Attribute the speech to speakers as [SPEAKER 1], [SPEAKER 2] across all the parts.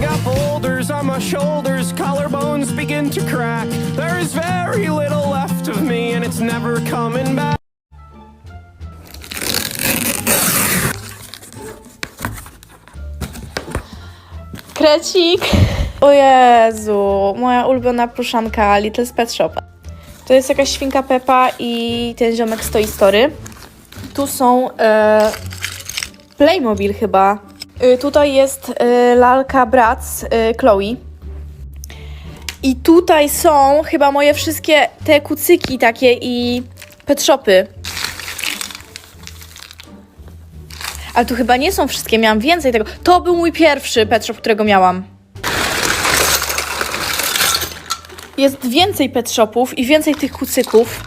[SPEAKER 1] got boulders on my shoulders, collarbones begin to crack. There is very little left of me, and it's never coming back.
[SPEAKER 2] Krecik! O Jezu, moja ulubiona pluszanka Little Pet Shop. To jest jakaś świnka Pepa i ten ziomek z Toy Story. Tu są e, Playmobil chyba. Y, tutaj jest e, lalka Bratz e, Chloe. I tutaj są chyba moje wszystkie te kucyki takie i pet shopy. Ale tu chyba nie są wszystkie, miałam więcej tego. To był mój pierwszy pet shop, którego miałam. Jest więcej pet shopów i więcej tych kucyków.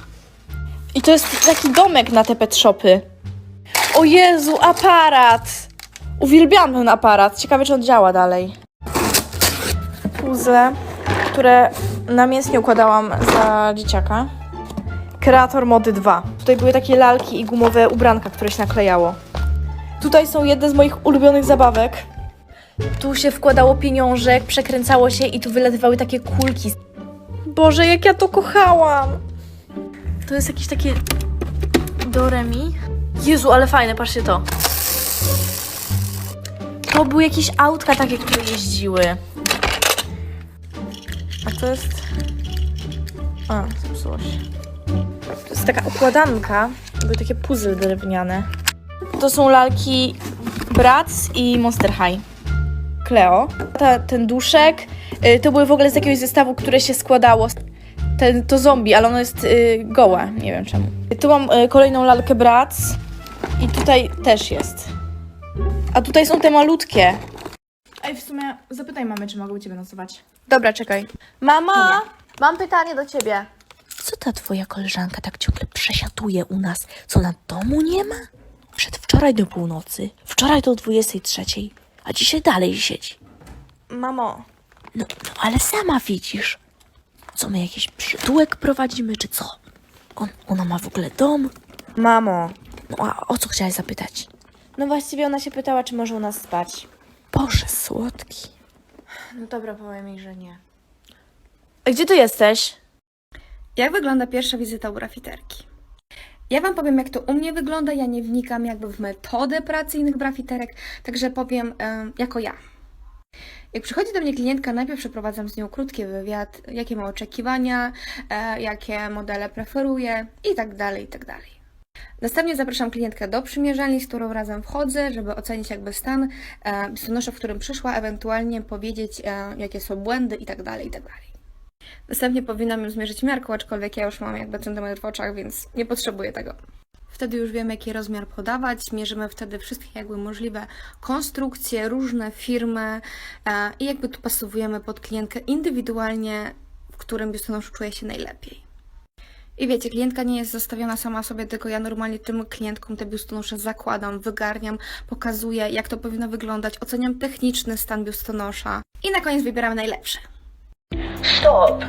[SPEAKER 2] I to jest taki domek na te pet shopy. O Jezu, aparat! Uwielbiam ten aparat. Ciekawe, czy on działa dalej. Puzzle, które namiętnie układałam za dzieciaka. Kreator Mody 2. Tutaj były takie lalki i gumowe ubranka, które się naklejało. Tutaj są jedne z moich ulubionych zabawek. Tu się wkładało pieniążek, przekręcało się i tu wylatywały takie kulki. Boże, jak ja to kochałam! To jest jakieś takie Doremi. Jezu, ale fajne, patrzcie to. To były jakieś autka takie, które jeździły. A to jest... A, zepsuło się. To jest taka układanka. Były takie puzzle drewniane. To są lalki Bratz i Monster High. Cleo. Ta, ten duszek. y, to były w ogóle z jakiegoś zestawu, które się składało. Ten, to zombie, ale ono jest y, gołe. Nie wiem czemu. Tu mam y, kolejną lalkę Bratz. I tutaj też jest. A tutaj są te malutkie. Ej, w sumie zapytaj mamy, czy mogę u ciebie nocować. Dobra, czekaj. Mama! Mam pytanie do ciebie.
[SPEAKER 3] Co ta twoja koleżanka tak ciągle przesiaduje u nas? Co na domu nie ma? Przedwczoraj do północy, wczoraj do 23, a dzisiaj dalej siedzi.
[SPEAKER 2] Mamo,
[SPEAKER 3] No, no ale sama widzisz. Co my jakiś przytułek prowadzimy, czy co? On, ona ma w ogóle dom?
[SPEAKER 2] mamo.
[SPEAKER 3] No a o co chciałaś zapytać?
[SPEAKER 2] No właściwie ona się pytała, czy może u nas spać.
[SPEAKER 3] Boże słodki.
[SPEAKER 2] No dobra, powiem jej, że nie. A gdzie ty jesteś?
[SPEAKER 4] Jak wygląda pierwsza wizyta u grafiterki? Ja Wam powiem, jak to u mnie wygląda. Ja nie wnikam jakby w metodę pracy innych grafiterek, także powiem e, jako ja. Jak przychodzi do mnie klientka, najpierw przeprowadzam z nią krótki wywiad, jakie ma oczekiwania, e, jakie modele preferuje i tak dalej, i tak dalej. Następnie zapraszam klientkę do przymierzalni, z którą razem wchodzę, żeby ocenić jakby stan e, w którym przyszła, ewentualnie powiedzieć, e, jakie są błędy i tak dalej, i tak. Następnie powinnam ją zmierzyć miarką, aczkolwiek ja już mam jakby centymetr w oczach, więc nie potrzebuję tego. Wtedy już wiemy, jaki rozmiar podawać, mierzymy wtedy wszystkie jakby możliwe konstrukcje, różne firmy e, i jakby tu pasowujemy pod klientkę indywidualnie, w którym biustonosz czuje się najlepiej. I wiecie, klientka nie jest zostawiona sama sobie, tylko ja normalnie tym klientkom te biustonosze zakładam, wygarniam, pokazuję, jak to powinno wyglądać, oceniam techniczny stan biustonosza i na koniec wybieramy najlepsze.
[SPEAKER 5] Stop!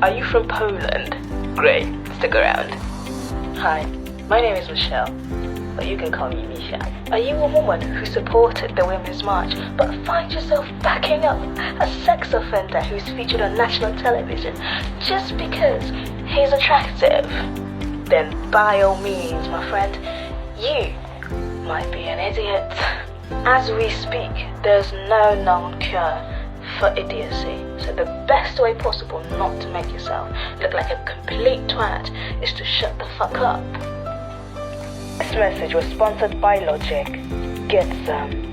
[SPEAKER 5] Are you from Poland? Great, stick around. Hi, my name is Michelle, but you can call me Misha. Are you a woman who supported the Women's March but find yourself backing up a sex offender who's featured on national television just because he's attractive? Then by all means, my friend, you might be an idiot. As we speak, there's no known cure for idiocy. So the best way possible not to make yourself look like a complete twat is to shut the fuck up. This message was sponsored by Logic. Get some.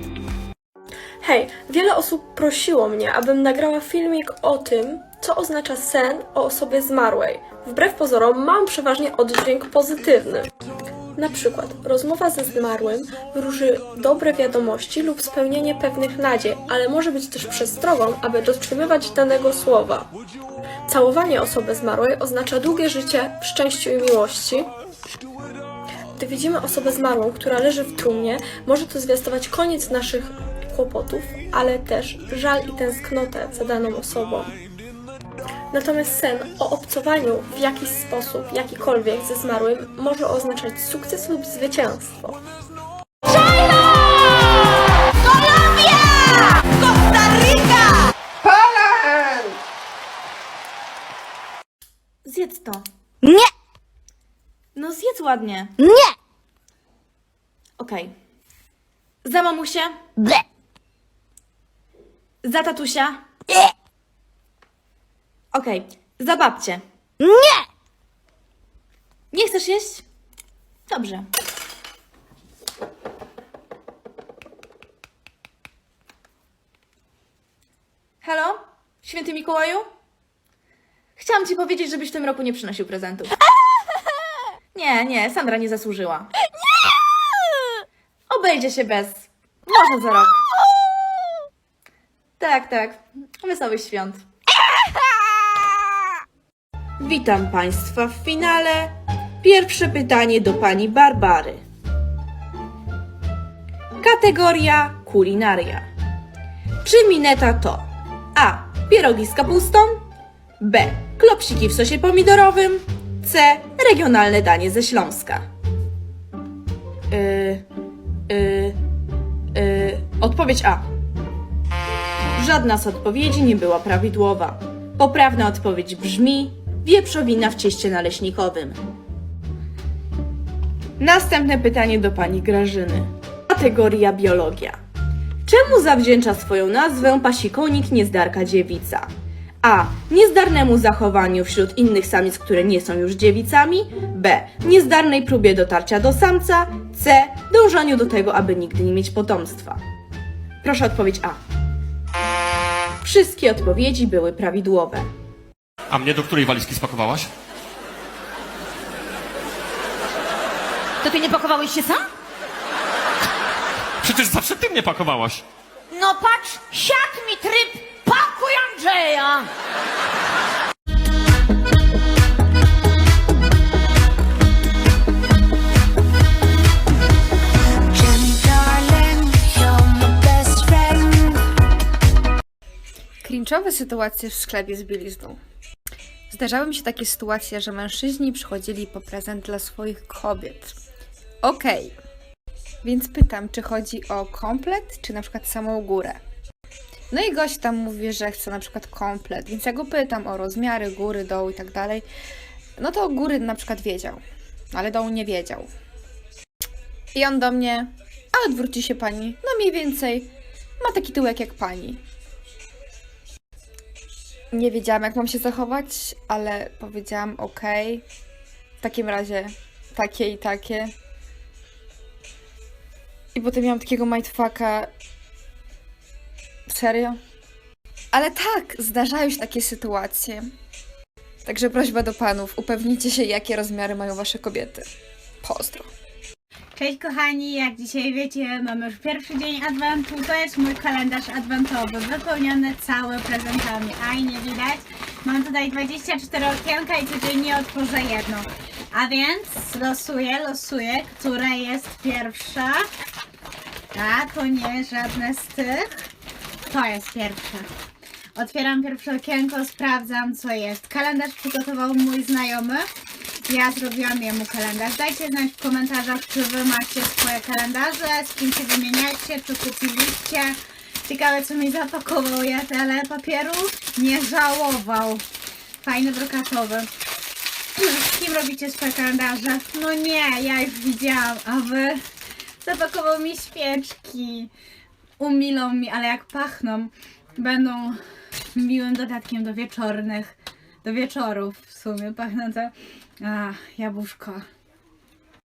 [SPEAKER 6] Hej, wiele osób prosiło mnie, abym nagrała filmik o tym, co oznacza sen o osobie zmarłej. Wbrew pozorom mam przeważnie oddźwięk pozytywny. Na przykład rozmowa ze zmarłym wróży dobre wiadomości lub spełnienie pewnych nadziei, ale może być też przestrogą, aby dotrzymywać danego słowa. Całowanie osoby zmarłej oznacza długie życie w szczęściu i miłości, gdy widzimy osobę zmarłą, która leży w trumnie, może to zwiastować koniec naszych kłopotów, ale też żal i tęsknotę za daną osobą. Natomiast sen o obcowaniu w jakiś sposób, jakikolwiek ze zmarłym, może oznaczać sukces lub zwycięstwo.
[SPEAKER 7] Zjedz to. Nie!
[SPEAKER 3] No zjedz ładnie. Nie! Okej. Za mamusię,
[SPEAKER 2] Ble!
[SPEAKER 3] za tatusia, Okej. Za babcię?
[SPEAKER 2] Nie!
[SPEAKER 3] Nie chcesz jeść? Dobrze. Halo? Święty Mikołaju? Chciałam ci powiedzieć, żebyś w tym roku nie przynosił prezentów. Nie, nie, Sandra nie zasłużyła. Nie! Obejdzie się bez. Może za rok. Tak, tak. Wesołych świąt.
[SPEAKER 2] Witam Państwa w finale. Pierwsze pytanie do Pani Barbary. Kategoria kulinaria. Czy mineta to A. Pierogi z kapustą B. Klopsiki w sosie pomidorowym C. Regionalne danie ze Śląska Yy, yy, yy, Odpowiedź A. Żadna z odpowiedzi nie była prawidłowa. Poprawna odpowiedź brzmi wieprzowina w cieście naleśnikowym. Następne pytanie do pani Grażyny. Kategoria biologia. Czemu zawdzięcza swoją nazwę pasikonik niezdarka dziewica? A. Niezdarnemu zachowaniu wśród innych samic, które nie są już dziewicami. B. Niezdarnej próbie dotarcia do samca. C. Dążeniu do tego, aby nigdy nie mieć potomstwa. Proszę odpowiedź A. Wszystkie odpowiedzi były prawidłowe.
[SPEAKER 7] A mnie do której walizki spakowałaś?
[SPEAKER 8] To ty nie pakowałeś się sam?
[SPEAKER 7] Przecież zawsze ty mnie pakowałaś.
[SPEAKER 8] No patrz, siak mi tryb, pakuj Andrzeja!
[SPEAKER 4] Cringe'owe sytuacje w sklepie z bielizną. Zdarzały mi się takie sytuacje, że mężczyźni przychodzili po prezent dla swoich kobiet. Okej. Więc pytam, czy chodzi o komplet, czy na przykład samą górę. No i gość tam mówi, że chce na przykład komplet, więc ja go pytam o rozmiary góry, dołu i tak dalej. No to góry na przykład wiedział, ale dołu nie wiedział. I on do mnie, a odwróci się pani, no mniej więcej, ma taki tyłek jak pani. Nie wiedziałam, jak mam się zachować, ale powiedziałam ok. W takim razie takie i takie. I potem miałam takiego mindfucka. Serio? Ale tak, zdarzają się takie sytuacje. Także prośba do panów, upewnijcie się, jakie rozmiary mają wasze kobiety. Pozdro.
[SPEAKER 9] Cześć kochani, jak dzisiaj wiecie, mamy już pierwszy dzień adwentu. To jest mój kalendarz adwentowy, wypełniony cały prezentami. Aj, nie widać. Mam tutaj 24 okienka i codziennie otworzę jedno. A więc losuję, losuję, która jest pierwsza. A, to nie żadne z tych. To jest pierwsza. Otwieram pierwsze okienko, sprawdzam co jest. Kalendarz przygotował mój znajomy. Ja zrobiłam jemu kalendarz. Dajcie znać w komentarzach, czy wy macie swoje kalendarze, z kim się wymieniacie, czy kupiliście. Ciekawe, co mi zapakował ja, ale papieru nie żałował. Fajny, brokatowy. Z kim robicie swoje kalendarze? No nie, ja już widziałam, a wy zapakował mi świeczki. Umilą mi, ale jak pachną, będą miłym dodatkiem do wieczornych, do wieczorów w sumie pachnące. A, jabłuszko.